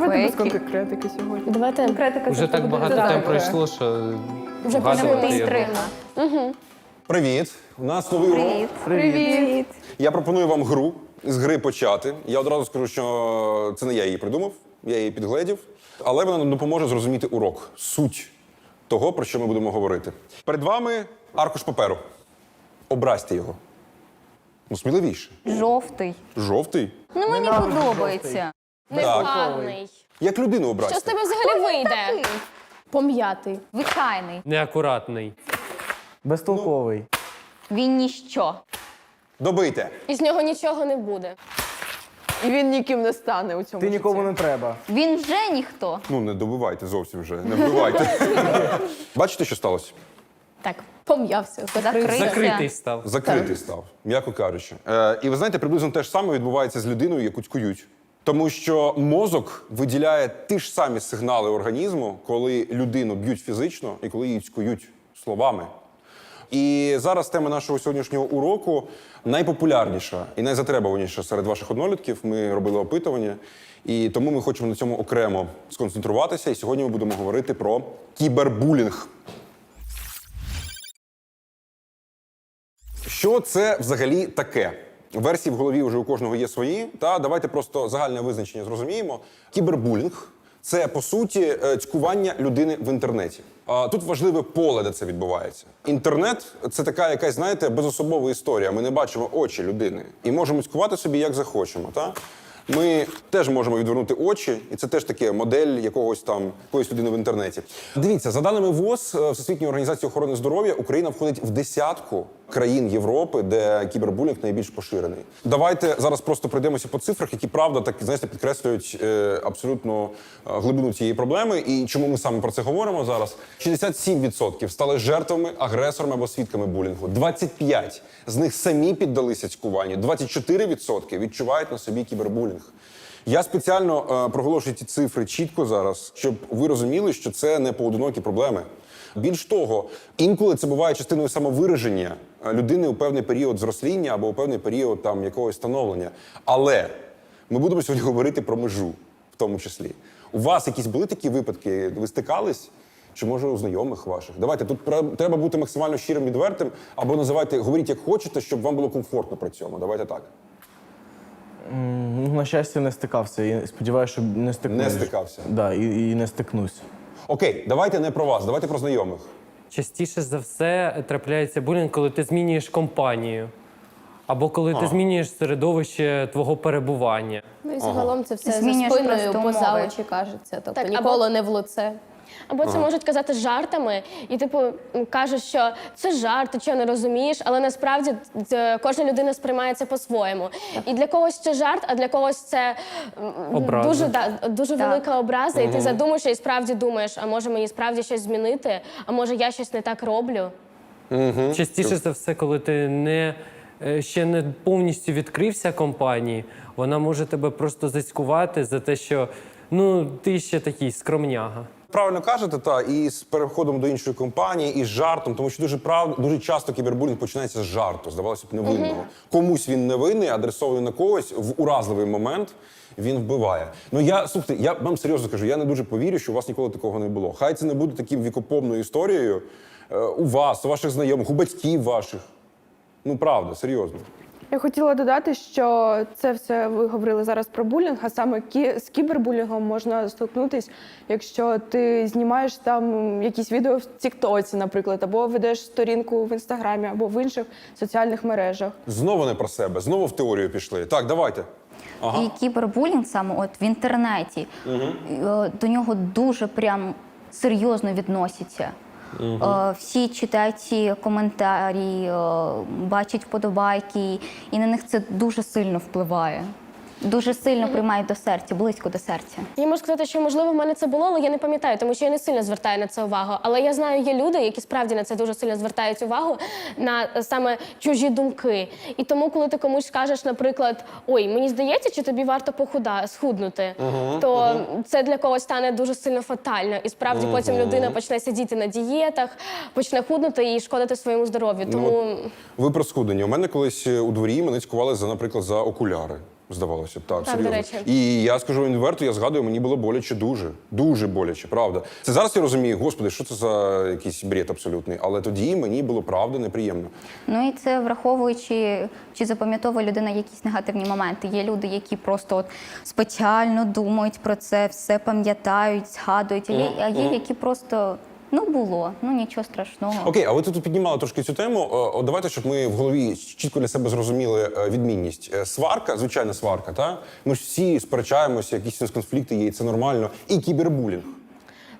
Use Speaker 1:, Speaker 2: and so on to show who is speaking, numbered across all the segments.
Speaker 1: Давайте без конкретики сьогодні.
Speaker 2: Давайте
Speaker 1: Конкретика
Speaker 3: Вже
Speaker 1: це
Speaker 3: так
Speaker 1: буде
Speaker 3: багато тем пройшло, що
Speaker 2: Вже
Speaker 3: вгадувати
Speaker 2: почали
Speaker 3: його.
Speaker 4: Привіт! У нас новий урок.
Speaker 5: Привіт.
Speaker 1: Привіт.
Speaker 4: Я пропоную вам гру з гри почати. Я одразу скажу, що це не я її придумав, я її підгледів, але вона нам допоможе зрозуміти урок, суть того, про що ми будемо говорити. Перед вами аркуш паперу. Образьте його. Ну, сміливіше.
Speaker 5: Жовтий.
Speaker 4: Жовтий.
Speaker 5: Ну мені подобається.
Speaker 2: Негарний.
Speaker 4: Як людину
Speaker 2: Що з тебе взагалі вийде? Пом'ятий.
Speaker 5: Звичайний.
Speaker 3: неакуратний.
Speaker 6: Безтолковий.
Speaker 5: Він ніщо.
Speaker 4: Добийте.
Speaker 2: Із нього нічого не буде.
Speaker 1: І він ніким не стане у цьому
Speaker 6: Ти нікому
Speaker 1: житті.
Speaker 6: не треба.
Speaker 5: Він вже ніхто.
Speaker 4: Ну, не добивайте зовсім вже, не вбивайте. Бачите, що сталося?
Speaker 2: Так, пом'явся. Закрився.
Speaker 3: Закритий став.
Speaker 4: Закритий став, м'яко кажучи. Е, і ви знаєте, приблизно те ж саме відбувається з людиною, яку цькують. Тому що мозок виділяє ті ж самі сигнали організму, коли людину б'ють фізично і коли її цькують словами. І зараз тема нашого сьогоднішнього уроку найпопулярніша і найзатребуваніша серед ваших однолітків. Ми робили опитування, і тому ми хочемо на цьому окремо сконцентруватися. І сьогодні ми будемо говорити про кібербулінг. Що це взагалі таке? Версії в голові вже у кожного є свої. Та давайте просто загальне визначення зрозуміємо. Кібербулінг це по суті е, цькування людини в інтернеті. А тут важливе поле, де це відбувається. Інтернет це така якась, знаєте, безособова історія. Ми не бачимо очі людини і можемо цькувати собі як захочемо. Та? Ми теж можемо відвернути очі, і це теж таке модель якогось там якоїсь людини в інтернеті. Дивіться, за даними ВОЗ е, Всесвітньої організації охорони здоров'я, Україна входить в десятку країн Європи, де кібербулінг найбільш поширений. Давайте зараз просто пройдемося по цифрах, які правда так знаєте, підкреслюють е, абсолютно е, глибину цієї проблеми. І чому ми саме про це говоримо зараз? 67% стали жертвами, агресорами або свідками булінгу. 25% з них самі піддалися цькуванню. 24% відчувають на собі кібербулінг. Я спеціально е, проголошую ці цифри чітко зараз, щоб ви розуміли, що це не поодинокі проблеми. Більш того, інколи це буває частиною самовираження людини у певний період зросління або у певний період там якогось становлення. Але ми будемо сьогодні говорити про межу, в тому числі. У вас якісь були такі випадки? Ви стикались? Чи може у знайомих ваших? Давайте тут треба бути максимально щирим, відвертим, або називайте, говоріть як хочете, щоб вам було комфортно при цьому. Давайте так.
Speaker 6: На щастя, не стикався. І сподіваюся, що не стикнусь.
Speaker 4: Не стикався.
Speaker 6: Да, і, і не стикнусь.
Speaker 4: Окей, давайте не про вас, давайте про знайомих.
Speaker 3: Частіше за все трапляється булінг, коли ти змінюєш компанію. Або коли ти змінюєш середовище твого перебування.
Speaker 2: Ну і загалом це все за
Speaker 5: Змінюєш
Speaker 2: спиною,
Speaker 5: просто
Speaker 2: поза очі кажеться. Тобто
Speaker 7: Так,
Speaker 2: ніколи
Speaker 7: або-
Speaker 2: не в лице.
Speaker 7: Або це можуть казати жартами, і типу кажуть, що це жарт, ти чого не розумієш, але насправді ц- кожна людина сприймає це по-своєму. І для когось це жарт, а для когось це м,
Speaker 3: Образа.
Speaker 7: дуже да, дуже
Speaker 5: Так.
Speaker 7: велика образа, і ти задумаєшся і справді думаєш, а може мені справді щось змінити, а може я щось не так роблю.
Speaker 3: Частіше за все, коли ти не, е, ще не повністю відкрився компанії, вона може тебе просто зацькувати за те, що ну ти ще такий скромняга.
Speaker 4: Правильно кажете, та і з переходом до іншої компанії, і з жартом, тому що дуже прав, дуже часто кібербулінг починається з жарту, здавалося б, невинного. Комусь він невинний, адресований на когось в уразливий момент. Він вбиває. Ну я слухайте, я вам серйозно кажу, я не дуже повірю, що у вас ніколи такого не було. Хай це не буде таким вікопомною історією е, у вас, у ваших знайомих, у батьків ваших. Ну правда, серйозно.
Speaker 1: Я хотіла додати, що це все ви говорили зараз про булінг, а саме кі- з кібербулінгом можна столкнутись, якщо ти знімаєш там якісь відео в Тіктоці, наприклад, або ведеш сторінку в інстаграмі, або в інших соціальних мережах.
Speaker 4: Знову не про себе, знову в теорію пішли. Так, давайте. Ага.
Speaker 5: І кібербулінг саме от в інтернеті е, до нього дуже прям серйозно відносяться. Е, Всі читають ці коментарі, е, бачать вподобайки, і на них це дуже сильно впливає. Дуже сильно приймають до серця, близько до серця.
Speaker 7: Я можу сказати, що можливо в мене це було, але я не пам'ятаю, тому що я не сильно звертаю на це увагу. Але я знаю, є люди, які справді на це дуже сильно звертають увагу на е, саме чужі думки. І тому, коли ти комусь скажеш, наприклад, ой, мені здається, чи тобі варто похуда схуднути, то це для когось стане дуже сильно фатально. І справді потім людина почне сидіти на дієтах, почне худнути і шкодити своєму здоров'ю. Тому
Speaker 4: Ви про схудення. У мене колись е, у дворі мене цькували за, наприклад, за окуляри. Здавалося, б, так,
Speaker 7: Так,
Speaker 4: серйозно.
Speaker 7: до речі.
Speaker 4: І я скажу вам відверто, я згадую, мені було боляче дуже, дуже боляче, правда. Це зараз я розумію, господи, що це за якийсь бред абсолютний. Але тоді мені було правда неприємно.
Speaker 5: Ну і це враховуючи, чи запам'ятовує людина якісь негативні моменти. Є люди, які просто от спеціально думають про це, все пам'ятають, згадують. А є, а є які просто ну було, ну нічого страшного.
Speaker 4: Окей, а ви тут піднімали трошки цю тему. О, давайте, щоб ми в голові чітко для себе зрозуміли е, відмінність. Е, Сварка, звичайна сварка, та ми ж всі сперечаємося, якісь конфлікти є, і це нормально. І кібербулінг.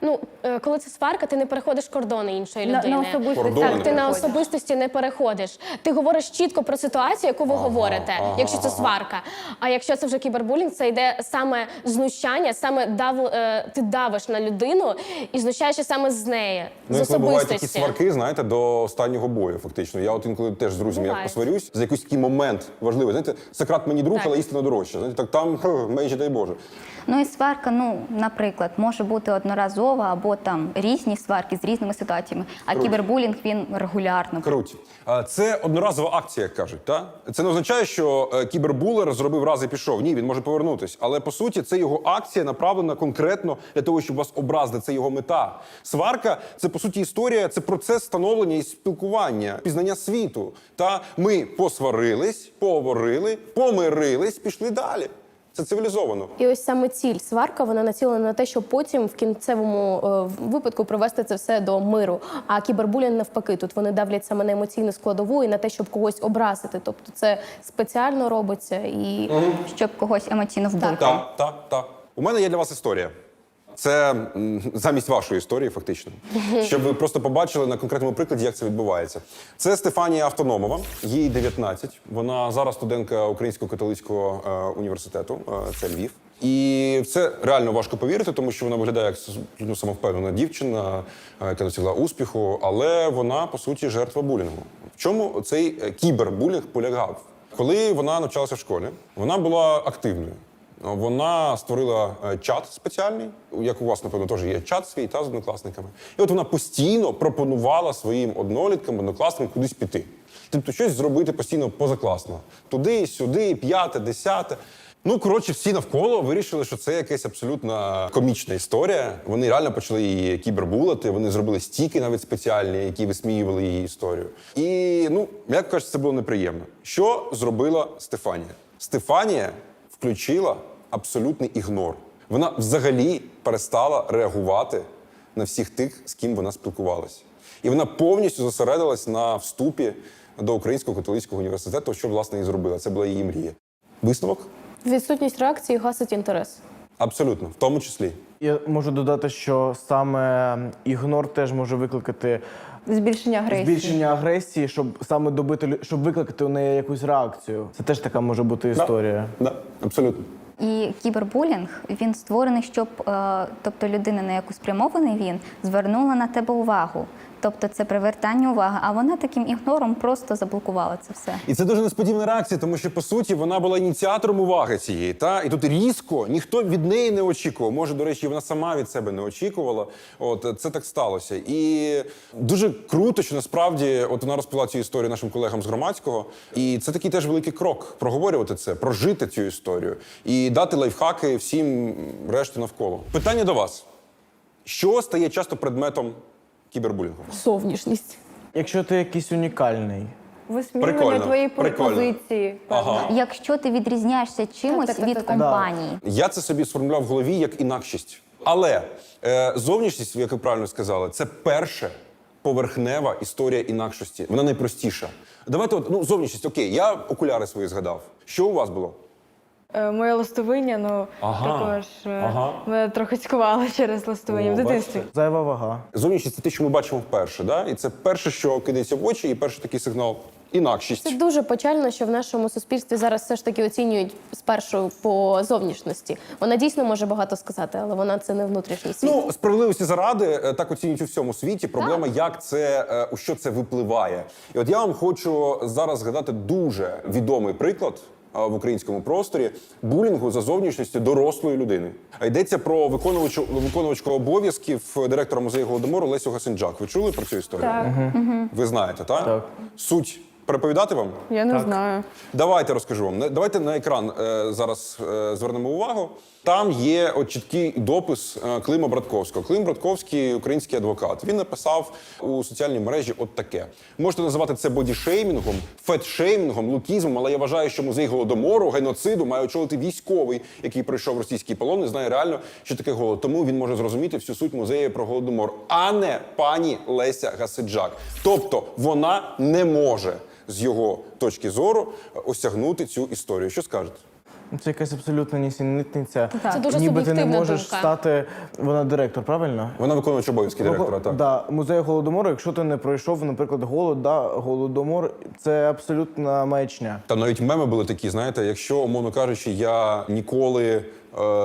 Speaker 7: Ну, е, коли це сварка, ти не переходиш кордони іншої
Speaker 5: На,
Speaker 7: людини.
Speaker 5: на особистості
Speaker 4: Кордони
Speaker 7: Так, ти на особистості не переходиш. Ти говориш чітко про ситуацію, яку ви говорите,
Speaker 4: ага,
Speaker 7: якщо це сварка. А якщо це вже кібербулінг, це йде саме знущання, саме дав, е, ти давиш на людину і знущаєшся саме з неї,
Speaker 4: Ну,
Speaker 7: з
Speaker 4: інколи бувають такі
Speaker 7: особистості.
Speaker 4: сварки, знаєте, до останнього бою. Фактично. Я от інколи теж з друзями як посварюсь за якийсь такий момент важливий. Знаєте, Сократ мені друг,
Speaker 7: Так.
Speaker 4: але істина дорожча. Знаєте, так там хе, менше дай Боже.
Speaker 5: Ну і сварка, ну, наприклад, може бути одноразова або там різні сварки з різними ситуаціями. А кібербулінг він регулярно.
Speaker 4: Круті. Це одноразова акція, як кажуть. Та? Це не означає, що е, кібербулер зробив раз і пішов. Ні, він може повернутись. Але по суті, це його акція направлена конкретно для того, щоб вас образити. Це його мета. Сварка це по суті історія, це процес становлення і спілкування, пізнання світу. Та ми посварились, поговорили, помирились, пішли далі. Це цивілізовано.
Speaker 2: І ось саме ціль сварка вона націлена на те, щоб потім в кінцевому е, випадку привести це все до миру. А кібербулінг навпаки, тут вони давлять саме на емоційну складову і на те, щоб когось образити. Тобто це спеціально робиться і
Speaker 5: щоб когось емоційно вбити.
Speaker 4: Так, так, так. У мене є для вас історія. Це замість вашої історії, фактично, щоб ви просто побачили на конкретному прикладі, як це відбувається. Це Стефанія Автономова, їй 19. Вона зараз студентка Українського католицького е, університету, е, це Львів. І в це реально важко повірити, тому що вона виглядає як ну, самовпевнена дівчина, е, яка досягла успіху, але вона по суті жертва булінгу. В чому цей е, кібербулінг полягав? Коли вона навчалася в школі, вона була активною. Вона створила е, чат спеціальний, як у вас, напевно, теж є чат свій та з однокласниками. І от вона постійно пропонувала своїм одноліткам, однокласникам кудись піти. Тобто щось зробити постійно позакласно. Туди, сюди, п'яте, десяте. Ну, коротше, всі навколо вирішили, що це якась абсолютно комічна історія. Вони реально почали її кібербулити. Вони зробили стіки навіть спеціальні, які висміювали її історію. І ну, як кажуть, це було неприємно. Що зробила Стефанія? Стефанія включила абсолютний ігнор. Вона взагалі перестала реагувати на всіх тих, з ким вона спілкувалася. І вона повністю зосередилась на вступі до Українського католицького університету, що власне і зробила. Це була її мрія. Висновок?
Speaker 2: відсутність реакції гасить інтерес.
Speaker 4: Абсолютно, в тому числі.
Speaker 6: Я можу додати, що саме ігнор теж може викликати
Speaker 1: Збільшення агресії.
Speaker 6: збільшення агресії, щоб саме добити лю- щоб викликати у неї якусь реакцію. Це теж така може бути історія.
Speaker 4: Да, абсолютно.
Speaker 5: І кібербулінг він створений, щоб е, тобто людина, на яку спрямований він, звернула на тебе увагу. Тобто це привертання уваги, а вона таким ігнором просто заблокувала це все.
Speaker 4: І це дуже несподівана реакція, тому що по суті вона була ініціатором уваги цієї. Та і тут різко ніхто від неї не очікував. Може, до речі, вона сама від себе не очікувала. От це так сталося. І дуже круто, що насправді от вона розповіла цю історію нашим колегам з громадського. І це такий теж великий крок проговорювати це, прожити цю історію і дати лайфхаки всім решті навколо. Питання до вас: що стає часто предметом кібербулінгу?
Speaker 2: Зовнішність.
Speaker 6: Якщо ти якийсь унікальний,
Speaker 1: Висміювання
Speaker 4: Прикольно,
Speaker 1: твоєї
Speaker 4: прикольно.
Speaker 1: позиції.
Speaker 4: Ага.
Speaker 5: Якщо ти відрізняєшся чимось
Speaker 1: так, так,
Speaker 5: від
Speaker 1: так, так.
Speaker 5: компанії,
Speaker 4: Я це собі сформулював в голові як інакшість. Але е, зовнішність, як ви правильно сказали, це перша поверхнева історія інакшості. Вона найпростіша. Давайте, от, ну, зовнішність, окей, я окуляри свої згадав. Що у вас було?
Speaker 1: Е, Моє ластовиння, ну
Speaker 4: Ага,
Speaker 1: також е,
Speaker 4: ага.
Speaker 1: мене трохи цькувало через ластовиння
Speaker 4: О,
Speaker 1: в дитинстві.
Speaker 4: бачите?
Speaker 6: зайва вага.
Speaker 4: Зовнішність це те, що ми бачимо вперше. Да? І це перше, що кидається в очі, і перший такий сигнал інакшість.
Speaker 2: Це дуже печально, що в нашому суспільстві зараз все ж таки оцінюють спершу по зовнішності. Вона дійсно може багато сказати, але вона це не внутрішній світ.
Speaker 4: Ну, справедливості заради е, так оцінюють у всьому світі. Проблема, як це у що це випливає. І от я вам хочу зараз згадати дуже відомий приклад. В українському просторі булінгу за зовнішністю дорослої людини. А йдеться про виконувачу виконувачку обов'язків директора музею голодомору Лесю Гасенджак. Ви чули про цю історію?
Speaker 1: Так.
Speaker 4: Ви знаєте, так?
Speaker 6: Так.
Speaker 4: Суть переповідати вам?
Speaker 1: Я не знаю.
Speaker 4: Давайте розкажу вам. Не- Давайте на екран е, зараз е, звернемо увагу. Там є от чіткий допис е, Клима Братковського. Клим Братковський український адвокат. Він написав у соціальній мережі от таке: можете називати це бодішеймінгом, фетшеймінгом, лукізмом, але я вважаю, що музей голодомору, геноциду має очолити військовий, який пройшов російський полон, і знає реально, що таке голод. Тому він може зрозуміти всю суть музею про голодомор, а не пані Леся Гасиджак. Тобто вона не може з його точки зору е, осягнути цю історію. Що скажете?
Speaker 6: Ну, Це якась абсолютна нісенітниця.
Speaker 7: Це дуже
Speaker 6: Ніби ти не можеш
Speaker 7: думка.
Speaker 6: стати. Вона директор, правильно?
Speaker 4: Вона виконує обов'язки директора. Так.
Speaker 6: Да, музей голодомору, якщо ти не пройшов, наприклад, голод, да, голодомор, це абсолютна маячня.
Speaker 4: Та навіть меми були такі, знаєте, якщо, умовно кажучи, я ніколи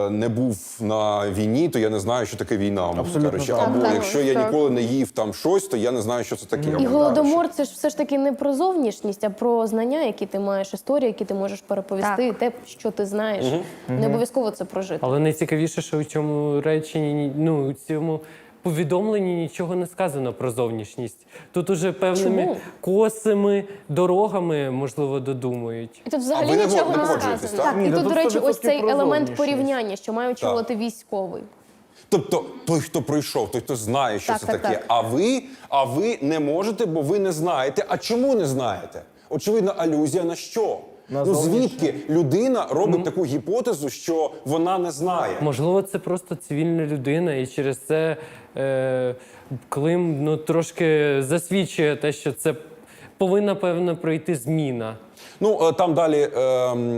Speaker 4: не був на війні, то я не знаю, що таке війна,
Speaker 6: Абсолютно
Speaker 4: кажучи.
Speaker 6: так.
Speaker 4: Або
Speaker 7: Так,
Speaker 4: якщо я ніколи не їв там щось, то я не знаю, що це таке.
Speaker 2: І голодомор це ж все ж таки не про зовнішність, а про знання, які ти маєш, історії, які ти можеш переповісти, те, що ти знаєш. Не обов'язково це прожити.
Speaker 3: Але найцікавіше, що у цьому реченні, ну у цьому повідомленні нічого не сказано про зовнішність. Тут уже певними
Speaker 2: Чому?
Speaker 3: косими дорогами, можливо, додумують.
Speaker 7: І тут
Speaker 4: А ви не
Speaker 7: нічого
Speaker 4: не
Speaker 7: не
Speaker 4: погоджуєтесь,
Speaker 7: сказано.
Speaker 4: так?
Speaker 2: Так,
Speaker 6: Ні,
Speaker 2: і
Speaker 6: ну
Speaker 2: тут,
Speaker 6: тут
Speaker 2: до речі,
Speaker 6: 100%
Speaker 2: ось цей
Speaker 6: про
Speaker 2: елемент
Speaker 6: зовнішність.
Speaker 2: порівняння, що має очолити військовий.
Speaker 4: Тобто той, хто пройшов, той, хто знає, що
Speaker 2: Так,
Speaker 4: це
Speaker 2: так,
Speaker 4: таке.
Speaker 2: так.
Speaker 4: А ви, а ви не можете, бо ви не знаєте. А чому не знаєте? Очевидно, алюзія на що? Ну звідки людина робить таку гіпотезу, що вона не знає?
Speaker 3: Можливо, це просто цивільна людина, і через це е, Клим ну, трошки засвідчує те, що це повинна певно пройти зміна.
Speaker 4: Ну е, там далі е,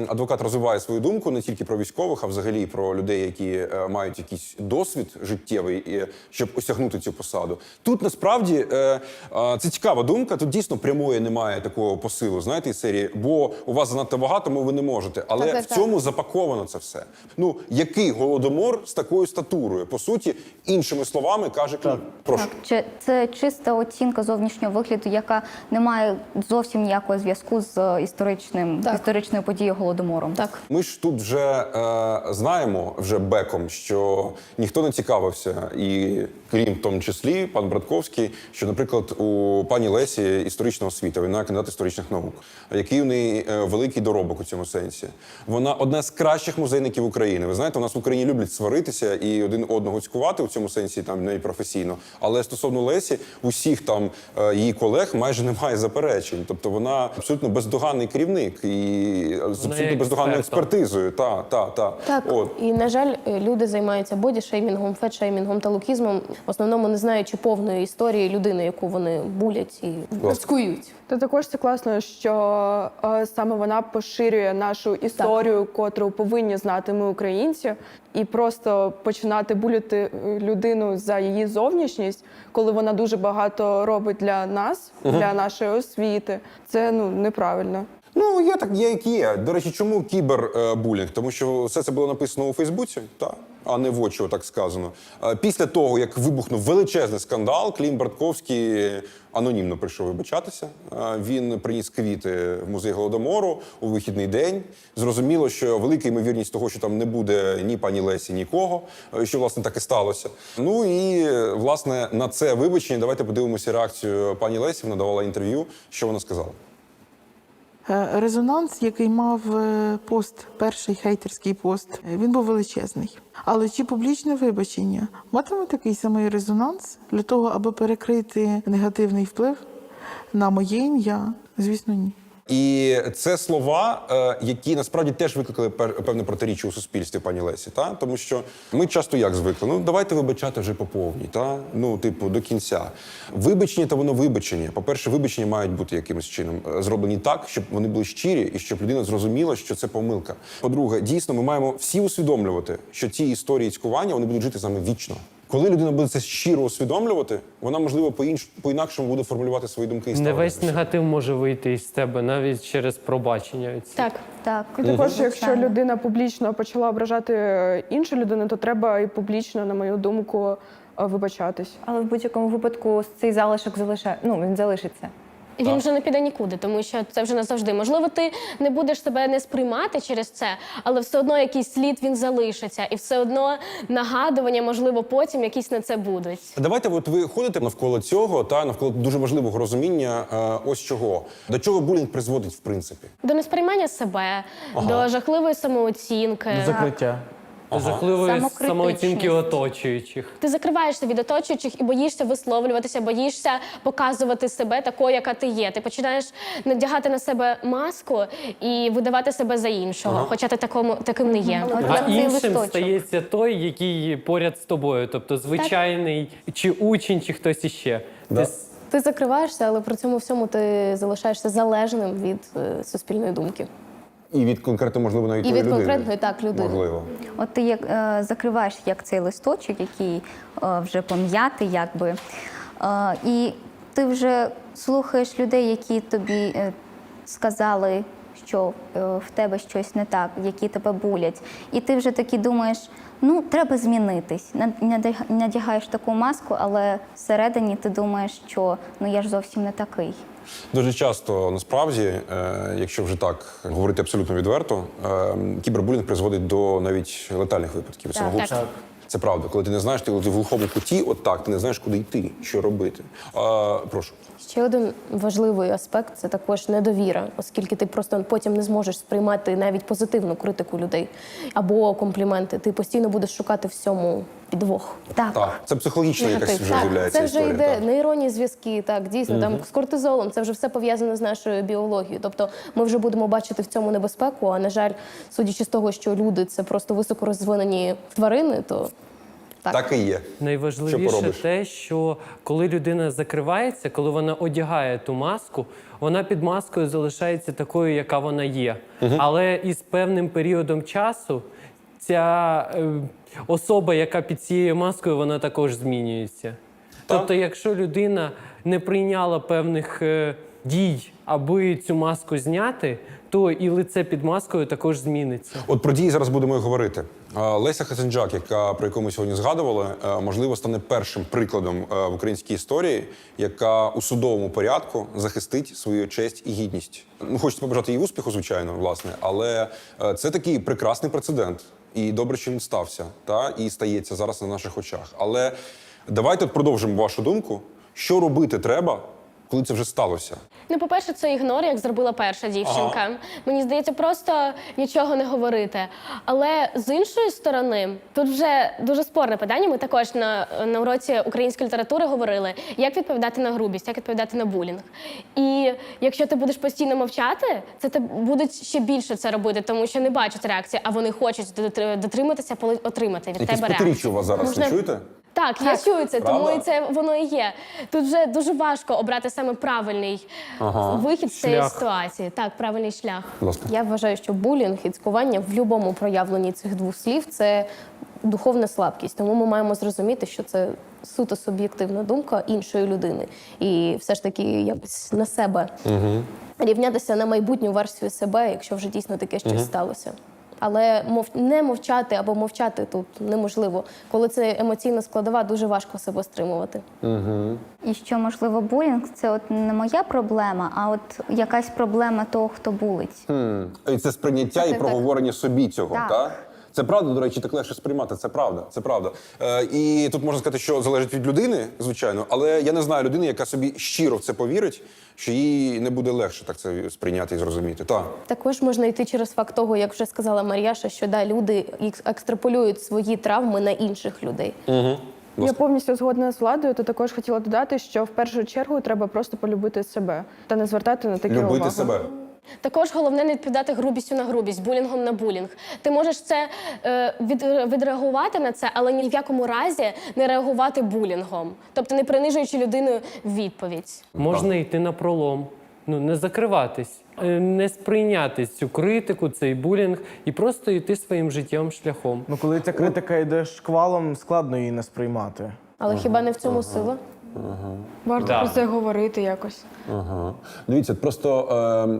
Speaker 4: адвокат розвиває свою думку не тільки про військових, а взагалі про людей, які е, мають якийсь досвід життєвий, щоб осягнути цю посаду. Тут насправді е, е, це цікава думка. Тут дійсно прямої немає такого посилу. Знаєте, із серії, бо у вас занадто багато, тому ви не можете. Але
Speaker 2: Так, так,
Speaker 4: в цьому запаковано це все. Ну який голодомор з такою статурою? По суті, іншими словами каже Клим. Прошу.
Speaker 5: Так, чи- це чиста оцінка зовнішнього вигляду, яка не має зовсім ніякого зв'язку з історичним
Speaker 2: Так.
Speaker 5: історичною подією голодомором.
Speaker 2: Так.
Speaker 4: Ми ж тут вже е, знаємо вже беком, що ніхто не цікавився, і крім в тому числі пан Братковський, що, наприклад, у пані Лесі історична освіта, вона кандидат історичних наук, який у неї е, великий доробок у цьому сенсі. Вона одна з кращих музейників України. Ви знаєте, у нас в Україні люблять сваритися і один одного цькувати у цьому сенсі, там не професійно. Але стосовно Лесі, усіх там е, її колег майже немає заперечень. Тобто вона абсолютно бездоганний керівник і з абсолютно бездоганною експертизою. Та, та, та.
Speaker 2: Так,
Speaker 4: От.
Speaker 2: і на жаль, е, люди займаються бодішеймінгом, фетшеймінгом та лукізмом, в основному не знаючи повної історії людини, яку вони булять і цькують.
Speaker 1: Та також це класно, що е, саме вона поширює нашу історію, котру повинні знати ми, українці, і просто починати буляти е, людину за її зовнішність, коли вона дуже багато робить для нас, для нашої освіти. Це ну неправильно.
Speaker 4: Ну, є так, є як є. До речі, чому кібербулінг? Тому що все це було написано у Фейсбуці, та, а не в очі, так сказано. Е, Після того, як вибухнув величезний скандал, Клім Братковський анонімно прийшов вибачатися. Е, Він приніс квіти в музей голодомору у вихідний день. Зрозуміло, що велика ймовірність того, що там не буде ні пані Лесі, нікого, е, що власне так і сталося. Ну і е, власне на це вибачення давайте подивимося реакцію пані Лесі. Вона давала інтерв'ю. Що вона сказала?
Speaker 8: Е, Резонанс, який мав е, пост, перший хейтерський пост, е, він був величезний. Але чи публічне вибачення матиме такий самий резонанс для того, аби перекрити негативний вплив на моє ім'я? Звісно, ні.
Speaker 4: І це слова, е, які насправді теж викликали певне протиріччя у суспільстві, пані Лесі. Та тому що ми часто як звикли. Ну давайте вибачати вже по повній, та ну, типу, до кінця. Вибачення та воно вибачення. По-перше, вибачення мають бути якимось чином е, зроблені так, щоб вони були щирі і щоб людина зрозуміла, що це помилка. По-друге, дійсно, ми маємо всі усвідомлювати, що ці історії цькування вони будуть жити нами вічно. Коли людина буде це щиро усвідомлювати, вона можливо по-інш- по-інакшому буде формулювати свої думки і
Speaker 3: Не весь негатив може вийти із тебе навіть через пробачення.
Speaker 7: Так.
Speaker 5: Так.
Speaker 1: І також, якщо людина публічно почала ображати е, іншу людину, то треба і публічно, на мою думку, е, вибачатись.
Speaker 9: Але в будь-якому випадку цей залишок залишає, ну він залишиться.
Speaker 7: І він вже не піде нікуди, тому що це вже назавжди. Можливо, ти не будеш себе не сприймати через це, але все одно якийсь слід він залишиться, і все одно нагадування, можливо, потім якісь на це будуть.
Speaker 4: Давайте, от ви ходите навколо цього та навколо дуже важливого розуміння. е, ось чого до чого булінг призводить в принципі.
Speaker 7: До несприймання себе, до жахливої самооцінки.
Speaker 6: Закриття.
Speaker 3: Жахливої
Speaker 5: Самокритичність.
Speaker 3: самооцінки оточуючих.
Speaker 7: Ти закриваєшся від оточуючих і боїшся висловлюватися, боїшся показувати себе такою, яка ти є. Ти починаєш надягати на себе маску і видавати себе за іншого, хоча ти такому таким не є.
Speaker 5: От
Speaker 3: А
Speaker 5: як цей
Speaker 3: іншим
Speaker 5: листочок.
Speaker 3: стається той, який поряд з тобою, тобто звичайний чи учень, чи хтось іще. Ти с-
Speaker 2: Ти закриваєшся, але при цьому всьому ти залишаєшся залежним від е, суспільної думки.
Speaker 4: І від конкретно, можливо, навіть
Speaker 2: І від
Speaker 4: людини.
Speaker 2: конкретної так людини.
Speaker 4: Можливо.
Speaker 5: От ти як е, закриваєш як цей листочок, який е, вже пом'ятий, якби. Е, і ти вже слухаєш людей, які тобі е, сказали, що е, в тебе щось не так, які тебе булять. І ти вже таки думаєш, ну треба змінитись. Надягаєш таку маску, але всередині ти думаєш, що ну я ж зовсім не такий.
Speaker 4: Дуже часто насправді, е, якщо вже так говорити абсолютно відверто, е, кібербулінг призводить до навіть летальних випадків.
Speaker 5: Так.
Speaker 4: Це правда. Коли ти не знаєш, ти в глухому куті, от так, ти не знаєш, куди йти, що робити. А, прошу.
Speaker 2: Ще один важливий аспект це також недовіра, оскільки ти просто потім не зможеш сприймати навіть позитивну критику людей або компліменти. Ти постійно будеш шукати всьому підвох.
Speaker 5: Так.
Speaker 4: Так, це психологічна якась вже
Speaker 2: Так,
Speaker 4: з'являється
Speaker 2: це вже
Speaker 4: історія.
Speaker 2: йде
Speaker 4: так.
Speaker 2: нейронні зв'язки, так дійсно там з кортизолом. Це вже все пов'язане з нашою біологією. Тобто ми вже будемо бачити в цьому небезпеку. А на жаль, судячи з того, що люди це просто високорозвинені тварини, то так.
Speaker 4: Так і є. Що
Speaker 3: Найважливіше
Speaker 4: поробиш?
Speaker 3: те, що коли людина закривається, коли вона одягає ту маску, вона під маскою залишається такою, яка вона є. Але із певним періодом часу ця е, особа, яка під цією маскою, вона також змінюється. Тобто, якщо людина не прийняла певних е, дій, аби цю маску зняти, то і лице під маскою також зміниться.
Speaker 4: От про дії зараз будемо і говорити. Леся Хасенджак, яка про яку ми сьогодні згадували, е, можливо, стане першим прикладом в українській історії, яка у судовому порядку захистить свою честь і гідність. Ну, хочеться побажати їй успіху, звичайно, власне, але це такий прекрасний прецедент. І добре, що він стався, та і стається зараз на наших очах. Але давайте продовжимо вашу думку. Що робити треба, коли це вже сталося?
Speaker 7: Ну, по-перше, це ігнор, як зробила перша дівчинка. Мені здається, просто нічого не говорити. Але з іншої сторони, тут вже дуже спорне питання. Ми також на, на уроці української літератури говорили, як відповідати на грубість, як відповідати на булінг. І якщо ти будеш постійно мовчати, це те будуть ще більше це робити, тому що не бачать реакції, а вони хочуть дотр- дотриматися, отримати від
Speaker 4: Якісь
Speaker 7: тебе реакцію.
Speaker 4: у вас зараз
Speaker 7: Можна-
Speaker 4: не чуєте?
Speaker 7: Так, я чую це, тому
Speaker 4: Правда?
Speaker 7: і це воно і є. Тут вже дуже важко обрати саме правильний вихід з цієї
Speaker 3: Шлях.
Speaker 7: ситуації. Так, правильний шлях.
Speaker 4: Будь ласка.
Speaker 2: Я вважаю, що булінг і цькування в будь-якому проявленні цих двох слів це духовна слабкість. Тому ми маємо зрозуміти, що це суто суб'єктивна думка іншої людини. І все ж таки якось на себе рівнятися на майбутню версію себе, якщо вже дійсно таке щось сталося. Але мов не мовчати або мовчати тут неможливо. Коли це емоційна складова, дуже важко себе стримувати.
Speaker 5: І що можливо булінг це от не моя проблема, а от якась проблема того, хто булить.
Speaker 4: Хм. І це сприйняття
Speaker 2: це
Speaker 4: і
Speaker 2: так,
Speaker 4: проговорення собі цього, так?
Speaker 5: Так.
Speaker 4: Це правда, до речі, так легше сприймати. Це правда, це правда. Е, і тут можна сказати, що залежить від людини, звичайно, але я не знаю людини, яка собі щиро в це повірить, що їй не буде легше так це сприйняти і зрозуміти. Так.
Speaker 2: Також можна йти через факт того, як вже сказала Мар'яша, що да, люди екс- екстраполюють свої травми на інших людей.
Speaker 1: Я повністю згодна з владою. То також хотіла додати, що в першу чергу треба просто полюбити себе та не звертати на таке
Speaker 4: Любити
Speaker 1: увагу.
Speaker 4: себе.
Speaker 7: Також головне не відповідати грубістю на грубість, булінгом на булінг. Ти можеш це е, від, відреагувати на це, але ні в якому разі не реагувати булінгом, тобто не принижуючи людину відповідь.
Speaker 3: Можна йти на пролом, ну не закриватись, е, не сприйняти цю критику, цей булінг і просто йти своїм життєвим шляхом.
Speaker 6: Ну, коли ця критика йде шквалом, складно її не сприймати.
Speaker 2: Але хіба не в цьому сила?
Speaker 1: Варто
Speaker 3: Да.
Speaker 1: про це говорити якось.
Speaker 4: Ага. Дивіться, просто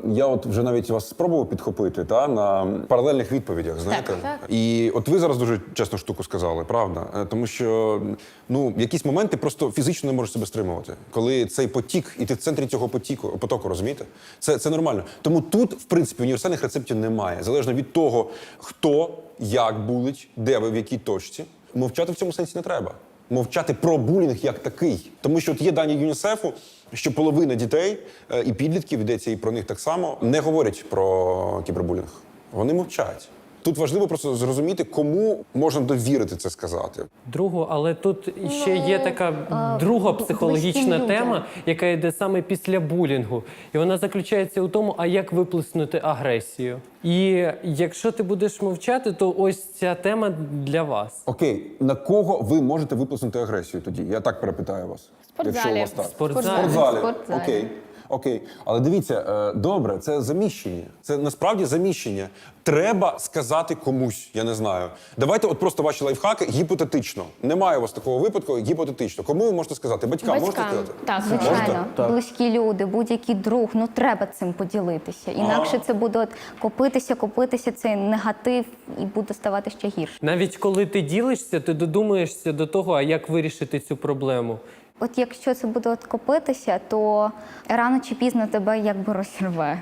Speaker 4: е, я от вже навіть вас спробував підхопити та, на паралельних відповідях, знаєте?
Speaker 7: так.
Speaker 4: І от ви зараз дуже чесну штуку сказали, правда? Е, Тому що ну, в якісь моменти просто фізично не можеш себе стримувати. Коли цей потік, і ти в центрі цього потіку, потоку, розумієте? Це, це нормально. Тому тут, в принципі, універсальних рецептів немає. Залежно від того, хто, як булить, де ви, в якій точці. Мовчати в цьому сенсі не треба мовчати про булінг як такий. Тому що от є дані ЮНІСЕФу, що половина дітей е, і підлітків, йдеться і про них так само, не говорять про кібербулінг. Вони мовчать. Тут важливо просто зрозуміти, кому можна довірити це сказати.
Speaker 3: Другу, але тут ще є така друга психологічна тема, яка йде саме після булінгу. І вона заключається у тому, а як виплеснути агресію. І якщо ти будеш мовчати, то ось ця тема для вас.
Speaker 4: Окей, на кого ви можете виплеснути агресію тоді? Я так перепитаю вас.
Speaker 7: Спортзалі.
Speaker 4: Якщо у вас так.
Speaker 3: Спортзалі.
Speaker 4: Спортзалі.
Speaker 5: Спортзалі.
Speaker 4: Окей. Окей, але дивіться, е, добре, це заміщення. Це насправді заміщення. Треба сказати комусь, я не знаю. Давайте, от просто ваші лайфхаки гіпотетично. Немає у вас такого випадку, гіпотетично. Кому ви можете сказати? Батькам, можете сказати?
Speaker 7: Так,
Speaker 5: Звичайно,
Speaker 6: Так.
Speaker 5: близькі люди, будь-який друг, ну треба цим поділитися. Інакше це буде от копитися, копитися цей негатив і буде ставати ще гірше.
Speaker 3: Навіть коли ти ділишся, ти додумаєшся до того, а як вирішити цю проблему.
Speaker 5: От якщо це буде от копитися, то рано чи пізно тебе якби розірве.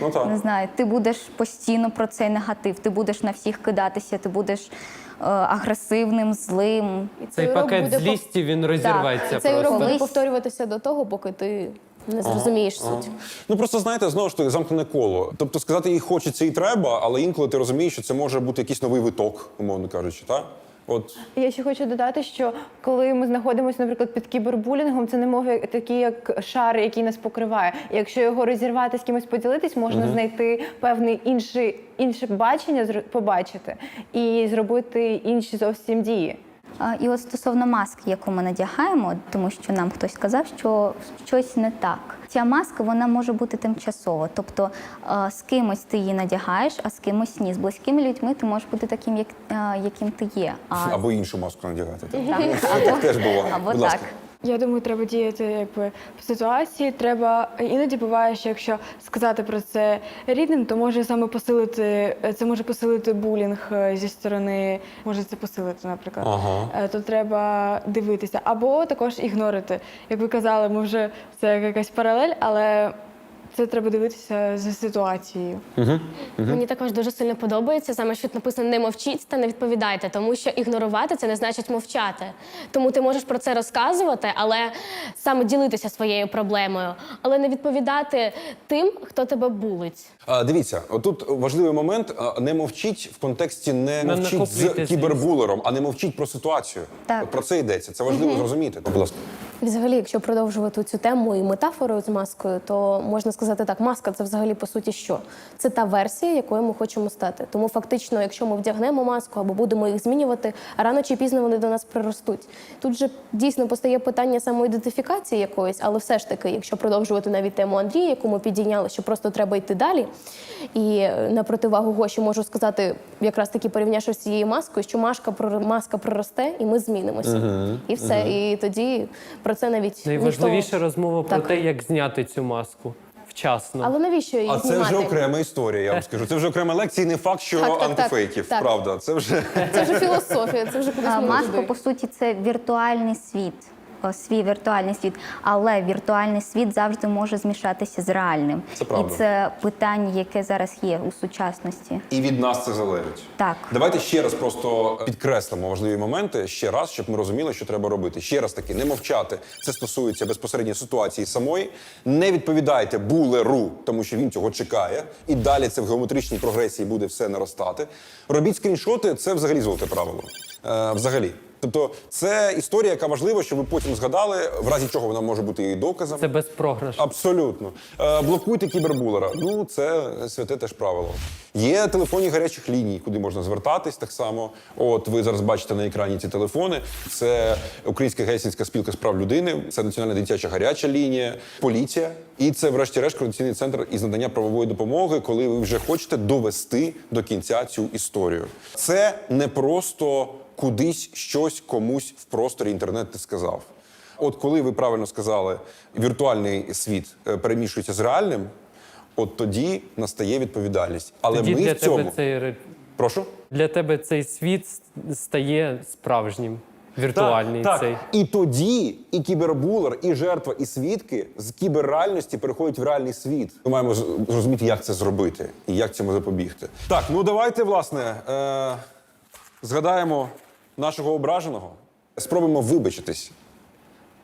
Speaker 4: Ну так.
Speaker 5: Не знаю, ти будеш постійно про цей негатив, ти будеш на всіх кидатися, ти будеш е, агресивним, злим.
Speaker 3: Цей
Speaker 2: урок
Speaker 3: пакет
Speaker 2: буде пов-
Speaker 3: злісті він розірветься
Speaker 2: Цей урок
Speaker 3: просто.
Speaker 2: буде
Speaker 5: Колись-
Speaker 2: повторюватися до того, поки ти не зрозумієш суть.
Speaker 4: Ну просто знаєте, знову ж таки замкнене коло. Тобто сказати їй хочеться і треба, але інколи ти розумієш, що це може бути якийсь новий виток, умовно кажучи, так? От
Speaker 1: Я ще хочу додати, що коли ми знаходимося, наприклад, під кібербулінгом, це не мов такі, як шар, який нас покриває. І Якщо його розірвати з кимось поділитись, можна знайти певне інше, інше бачення, побачити і зробити інші зовсім дії.
Speaker 5: І от стосовно маски, яку ми надягаємо, тому що нам хтось сказав, що щось не так. Ця маска вона може бути тимчасова. Тобто з кимось ти її надягаєш, а з кимось ні. З близькими людьми ти можеш бути таким, як, яким ти є. А
Speaker 4: або іншу маску надягати. Так,
Speaker 5: так,
Speaker 4: так теж буває.
Speaker 5: або
Speaker 4: Будь
Speaker 5: так.
Speaker 4: ласка.
Speaker 1: Я думаю, треба діяти якби в ситуації. Треба іноді буває, що якщо сказати про це рідним, то може саме посилити це може посилити булінг е, зі сторони, може це посилити, наприклад.
Speaker 4: Ага.
Speaker 1: Е, То треба дивитися, або також ігнорити. Як ви казали, ми вже це якась паралель, але це треба дивитися за ситуацією.
Speaker 7: Мені також дуже сильно подобається саме, що написано не мовчіть та не відповідайте, тому що ігнорувати це не значить мовчати. Тому ти можеш про це розказувати, але саме ділитися своєю проблемою, але не відповідати тим, хто тебе булить.
Speaker 4: А, дивіться, отут важливий момент. а, Не мовчіть в контексті не
Speaker 3: Не
Speaker 4: мовчіть з
Speaker 3: накоплюйте
Speaker 4: кібербулером, а не мовчіть про ситуацію.
Speaker 5: Так.
Speaker 4: От про це йдеться. Це важливо зрозуміти. Будь ласка.
Speaker 2: Взагалі, якщо продовжувати цю тему і метафору з маскою, то можна сказати так: маска це взагалі по суті що? Це та версія, якою ми хочемо стати. Тому фактично, якщо ми вдягнемо маску або будемо їх змінювати, рано чи пізно вони до нас приростуть. Тут же дійсно постає питання самоідентифікації якоїсь, але все ж таки, якщо продовжувати навіть тему Андрія, яку ми підійняли, що просто треба йти далі. І е, на противагу Гоші можу сказати, якраз таки порівнявши з цією маскою, що маска маска проросте, і ми змінимося. І все. І тоді про це навіть
Speaker 3: Найважливіша
Speaker 2: ніхто...
Speaker 3: розмова про
Speaker 2: Так.
Speaker 3: те, як зняти цю маску вчасно.
Speaker 2: Але навіщо її
Speaker 4: А це вже окрема історія, я вам скажу. Це вже окрема лекція, не факт, що
Speaker 2: Так, так, так.
Speaker 4: антифейків.
Speaker 2: Так.
Speaker 4: Правда, це вже
Speaker 2: Це вже філософія, це вже кудись
Speaker 5: Маска, по суті, це віртуальний світ. О, Свій віртуальний світ, але віртуальний світ завжди може змішатися з реальним.
Speaker 4: Це правда.
Speaker 5: І це питання, яке зараз є у сучасності.
Speaker 4: і від нас це залежить.
Speaker 5: Так.
Speaker 4: Давайте ще раз просто підкреслимо важливі моменти, ще раз, щоб ми розуміли, що треба робити. Ще раз таки, не мовчати. Це стосується безпосередньо ситуації самої. Не відповідайте булеру, тому що він цього чекає. І далі це в геометричній прогресії буде все наростати. Робіть скріншоти, це взагалі золоте правило. Е, взагалі. Тобто, це історія, яка важлива, щоб ви потім згадали, в разі чого вона може бути і доказом.
Speaker 3: Це безпрограш.
Speaker 4: Абсолютно. Е, блокуйте кібербулера. Ну, це святе теж правило. Є телефонні гарячих ліній, куди можна звертатись так само. От ви зараз бачите на екрані ці телефони. Це Українська гельсінська спілка з прав людини, це Національна дитяча гаряча лінія, поліція. І це, врешті-решт, координаційний центр із надання правової допомоги, коли ви вже хочете довести до кінця цю історію. Це не просто кудись щось комусь в просторі інтернет ти сказав. от коли ви правильно сказали, віртуальний світ е, перемішується з реальним, от тоді настає відповідальність. Але
Speaker 3: Тоді
Speaker 4: ми
Speaker 3: для
Speaker 4: в цьому
Speaker 3: тебе цей
Speaker 4: прошу.
Speaker 3: для тебе цей світ стає справжнім, віртуальний
Speaker 4: так,
Speaker 3: цей.
Speaker 4: Так. І тоді і кібербулер, і жертва, і свідки з кіберреальності переходять в реальний світ. Ми маємо зрозуміти, як це зробити і як цьому запобігти. Так, ну давайте, власне, е- згадаємо нашого ображеного, спробуємо вибачитись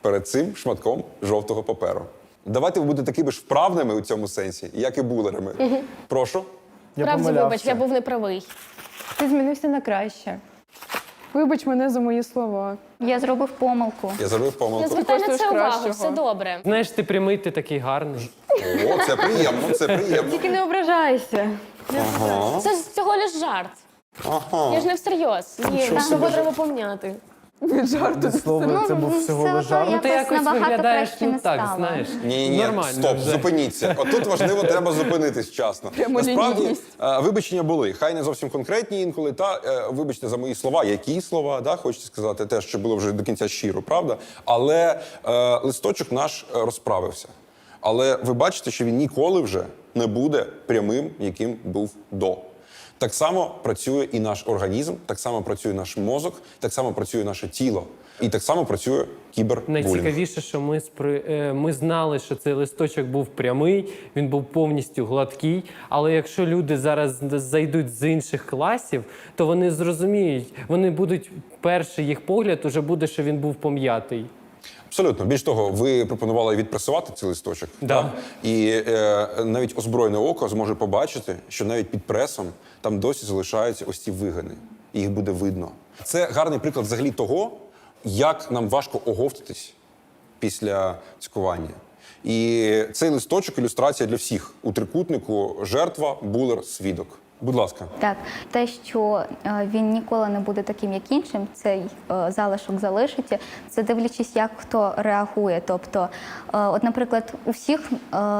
Speaker 4: перед цим шматком жовтого паперу. Давайте ви будете такими ж вправними у цьому сенсі, як і булерами. Прошу.
Speaker 6: Я
Speaker 7: Правді, вибач, я був неправий.
Speaker 1: Ти змінився на краще. Вибач мене за мої слова.
Speaker 5: Я зробив помилку.
Speaker 4: Я зробив
Speaker 7: Не
Speaker 4: помилку.
Speaker 7: звертай на це
Speaker 1: коштуєш
Speaker 7: увагу,
Speaker 1: кращого.
Speaker 7: все добре.
Speaker 3: Знаєш, ти прямий, ти такий гарний.
Speaker 4: О, це приємно, це приємно.
Speaker 1: Тільки не ображайся.
Speaker 7: Це ж всього лиш жарт. Я ж не всерйоз. Ні, того треба помняти.
Speaker 1: Від жарту.
Speaker 6: Слово, це був всього жарт.
Speaker 3: Ну ти
Speaker 5: Якось
Speaker 3: якось
Speaker 5: набагато
Speaker 3: виглядаєш
Speaker 5: краще
Speaker 3: ну
Speaker 5: не
Speaker 3: так,
Speaker 5: стало.
Speaker 3: знаєш.
Speaker 4: Ні, ні,
Speaker 3: Нормально
Speaker 4: стоп,
Speaker 3: вже.
Speaker 4: зупиніться. Отут важливо, треба зупинитись вчасно. Насправді,
Speaker 1: Прямолінійність.
Speaker 4: е, вибачення були. Хай не зовсім конкретні інколи. Та е, вибачте за мої слова, які слова, да, хочете сказати, те, що було вже до кінця щиро, правда. Але е, листочок наш е, розправився. Але ви бачите, що він ніколи вже не буде прямим, яким був до. Так само працює і наш організм, так само працює наш мозок, так само працює наше тіло, і так само працює кібербулінг.
Speaker 3: Найцікавіше, що ми спри... е, ми знали, що цей листочок був прямий, він був повністю гладкий. Але якщо люди зараз зайдуть з інших класів, то вони зрозуміють, вони будуть перший їх погляд уже буде, що він був пом'ятий.
Speaker 4: Абсолютно. Більш того, ви пропонували відпресувати цей листочок.
Speaker 3: Да.
Speaker 4: І е, навіть озброєне око зможе побачити, що навіть під пресом там досі залишаються ось ці вигини. І їх буде видно. Це гарний приклад взагалі того, як нам важко оговтатись після цькування. І цей листочок ілюстрація для всіх у трикутнику жертва, булер, свідок. Будь ласка.
Speaker 5: Так, те, що е, він ніколи не буде таким, як іншим, цей е, залишок залишиться. Це дивлячись, як хто реагує. Тобто, е, от, наприклад, у всіх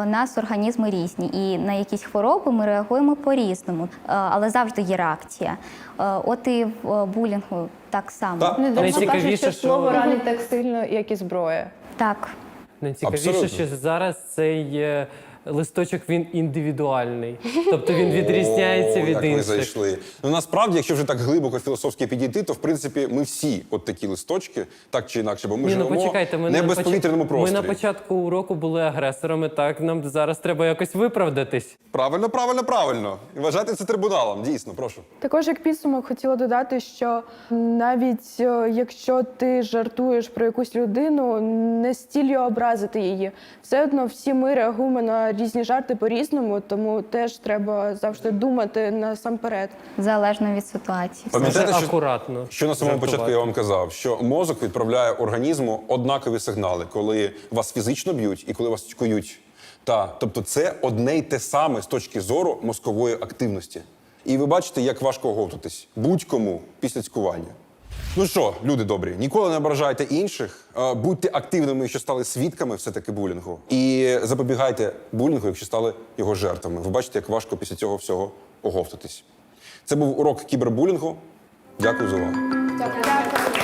Speaker 5: нас організми різні, і на якісь хвороби ми реагуємо по-різному, але завжди є реакція. От і в булінгу так само.
Speaker 4: Так.
Speaker 1: Не
Speaker 3: Найцікавіше,
Speaker 1: кажуть, Ну, що
Speaker 3: що-
Speaker 1: слово ранить так сильно, як і зброя.
Speaker 5: Так.
Speaker 3: Найцікавіше, що зараз цей листочок він індивідуальний, тобто він відрізняється
Speaker 4: О,
Speaker 3: від
Speaker 4: як ми
Speaker 3: інших.
Speaker 4: зайшли. Ну насправді, якщо вже так глибоко філософськи підійти, то в принципі ми всі от такі листочки, так чи інакше, бо ми
Speaker 3: Ні, ну
Speaker 4: живемо
Speaker 3: почекайте, ми
Speaker 4: не
Speaker 3: на
Speaker 4: в
Speaker 3: поч-
Speaker 4: безповітряному просторі.
Speaker 3: Ми на початку уроку були агресорами. Так нам зараз треба якось виправдатись.
Speaker 4: Правильно, правильно, правильно. І вважайте це трибуналом. Дійсно, прошу.
Speaker 1: Також як підсумок хотіла додати, що навіть е, якщо ти жартуєш про якусь людину, не ціллю образити її. Все одно всі ми реагуємо на різні жарти по-різному, тому теж треба завжди думати насамперед.
Speaker 5: Залежно від ситуації.
Speaker 4: Пам'ятаєте, що,
Speaker 3: акуратно.
Speaker 4: що на самому початку я вам казав, що мозок відправляє організму однакові сигнали, коли вас фізично б'ють і коли вас цькують. Та, тобто це одне й те саме з точки зору мозкової активності. І ви бачите, як важко оговтатись будь-кому після цькування. Ну що, люди добрі, ніколи не ображайте інших, е, будьте активними, що стали свідками все-таки булінгу. І запобігайте булінгу, якщо стали його жертвами. Ви бачите, як важко після цього всього оговтатись. Це був урок кібербулінгу. Дякую за увагу.
Speaker 1: Дякую.